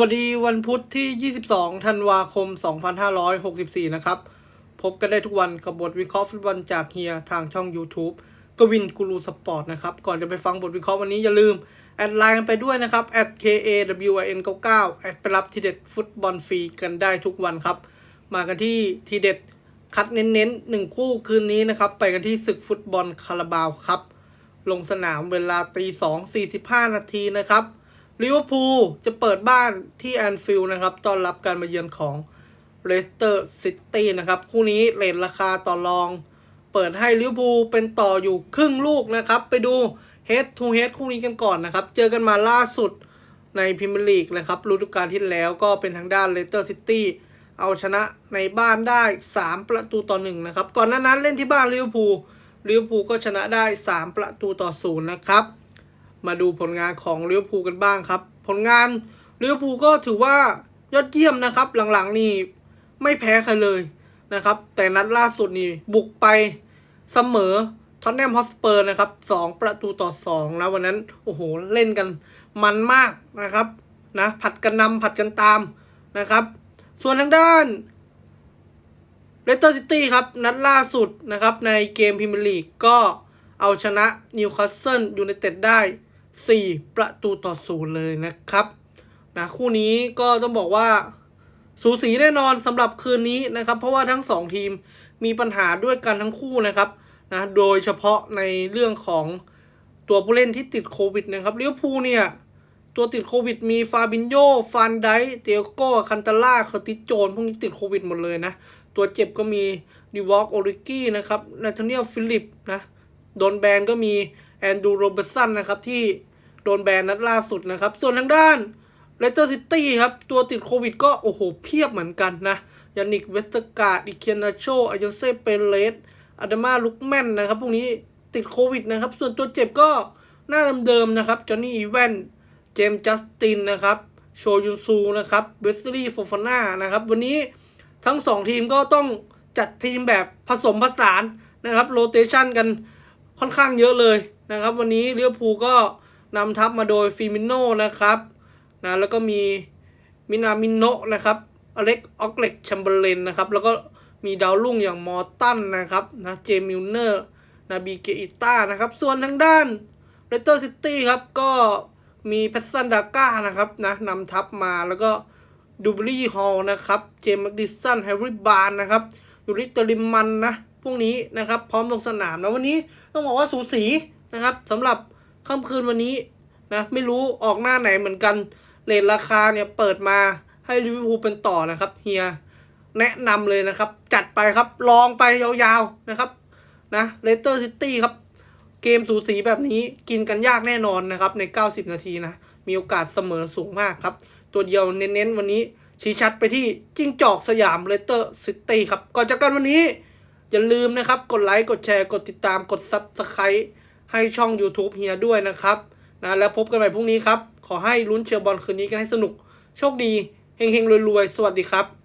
วัสดีวันพุธที่ 22 ธันวาคม 2564 นะครับ พบกันได้ทุกวันกับบทวิเคราะห์ฟุตบอลจากเฮียทางช่อง YouTube กวินกูรูสปอร์ตนะครับ ก่อนจะไปฟังบทวิเคราะห์วันนี้อย่าลืม แอดไลน์กันไปด้วยนะครับ @kawin99 แอดไปรับทีเด็ดฟุตบอลฟรีกันได้ทุกวันครับ มากันที่ทีเด็ดคัดเน้นๆหนึ่งคู่คืนนี้นะครับ ไปกันที่ศึกฟุตบอลคาราบาวครับ ลงสนามเวลาตีสองสี่สิบห้านาทีนะครับ ลิเวอร์พูลจะเปิดบ้านที่แอนฟิลด์นะครับต้อนรับการมาเยือนของเลสเตอร์ซิตี้นะครับ คู่นี้เรทราคาต่อรอง เปิดให้ลิเวอร์พูลเป็นต่ออยู่ครึ่งลูกนะครับ ไปดู Head to Head คู่นี้กันก่อนนะครับ เจอกันมาล่าสุดในพรีเมียร์ลีกนะครับฤดูกาลที่แล้วก็เป็นทางด้านเลสเตอร์ซิตี้เอาชนะในบ้านได้ 3 ประตูต่อหนึ่งนะครับ ก่อนหน้านั้นเล่นที่บ้านลิเวอร์พูลลิเวอร์พูลก็ชนะได้ 3 ประตูต่อศูนย์นะครับ มาดูผลงานของลิเวอร์พูลกันบ้างครับ ผลงานลิเวอร์พูลก็ถือว่ายอดเยี่ยมนะครับ หลังๆนี่ไม่แพ้ใครเลยนะครับ แต่นัดล่าสุดนี่บุกไปเสมอท็อตแนมฮอสเปอร์นะครับสองประตูต่อสองแล้ววันนั้นโอ้โหเล่นกันมันมากนะครับนะผัดกันนำผัดกันตามนะครับ ส่วนทางด้านเลสเตอร์ซิตี้ครับ นัดล่าสุดนะครับ ในเกมพรีเมียร์ลีกก็เอาชนะนิวคาสเซิลยูไนเต็ดได้ 4 ประตูต่อศูนย์เลยนะครับนะคู่นี้ก็ต้องบอกว่าสูสีแน่นอนสำหรับคืนนี้นะครับ เพราะว่าทั้ง 2 ทีมมีปัญหาด้วยกันทั้งคู่นะครับนะโดยเฉพาะในเรื่องของตัวผู้เล่นที่ติดโควิดนะครับเลิเวพูเนี่ยตัวติดโควิดมีฟาบินโยฟานไดเตียโกคันตาล่าเคอติโจน พวกนี้ติดโควิดหมดเลยนะ ตัวเจ็บก็มีดิวอกโอริกี้นะครับนาธาเนียลฟิลิปนะ โดนแบนก็มีแอนดูโรเบร์สันนะครับที่ โดนแบนนัดล่าสุดนะครับ ส่วนทางด้านเลสเตอร์ซิตี้ครับ ตัวติดโควิดก็โอ้โหเพียบเหมือนกันนะยานิกเวสเตอร์การ์ดอิเคียนาโชอายอนเซ่เปเรสอาดามาลุกแมนนะครับพวกนี้ติดโควิดนะครับ ส่วนตัวเจ็บก็หน้าเดิมๆนะครับจอห์นนี่อีแวนเจมส์จัสตินนะครับโชยุนซูนะครับเบสลี่โฟฟาน่านะครับ วันนี้ทั้งสองทีมก็ต้องจัดทีมแบบผสมผสานนะครับโรเตชันกันค่อนข้างเยอะเลยนะครับ วันนี้เลี้ยวภูก็ นำทัพมาโดยฟิมิโนนะครับนะแล้วก็มีมินามิโนะนะครับอเล็กออกเล็กแชมเบอร์เลนนะครับ แล้วก็มีดาวรุ่งอย่างมอร์ตันนะครับนะเจมิลเนอร์นาบีเกอิต้านะครับ ส่วนทางด้านเรสเตอร์ซิตี้ครับ ก็มีแพทสันดาก้านะครับนะนำทัพมาแล้วก็ดูบลี่ฮอลนะครับ เจมส์แมกดิสันแฮร์รี่บาร์นนะครับยูริตริมันนะพวกนี้นะครับ พร้อมลงสนามนะวันนี้ต้องบอกว่าสูสีนะครับสำหรับ ค่ำคืนวันนี้นะไม่รู้ออกหน้าไหนเหมือนกันเรทราคาเนี่ยเปิดมาให้ลิเวอร์พูลเป็นต่อนะครับเฮียแนะนำเลยนะครับ จัดไปครับลองไปยาวๆนะครับนะเลสเตอร์ซิตี้ครับ เกมสูสีแบบนี้กินกันยากแน่นอนนะครับ ใน 90 นาทีนะ มีโอกาสเสมอสูงมากครับ ตัวเดียวเน้นๆ วันนี้ชี้ชัดไปที่จิ้งจอกสยามเลสเตอร์ซิตี้ครับ ก่อนจากกันวันนี้ อย่าลืมนะครับ กดไลค์ กดแชร์ กดติดตามกดซับสไครต์ ให้ช่อง YouTube เฮียด้วยนะครับนะแล้วพบกันใหม่พรุ่งนี้ครับ ขอให้ลุ้นเชียร์บอลคืนนี้กันให้สนุก โชคดีเฮงๆรวยๆ สวัสดีครับ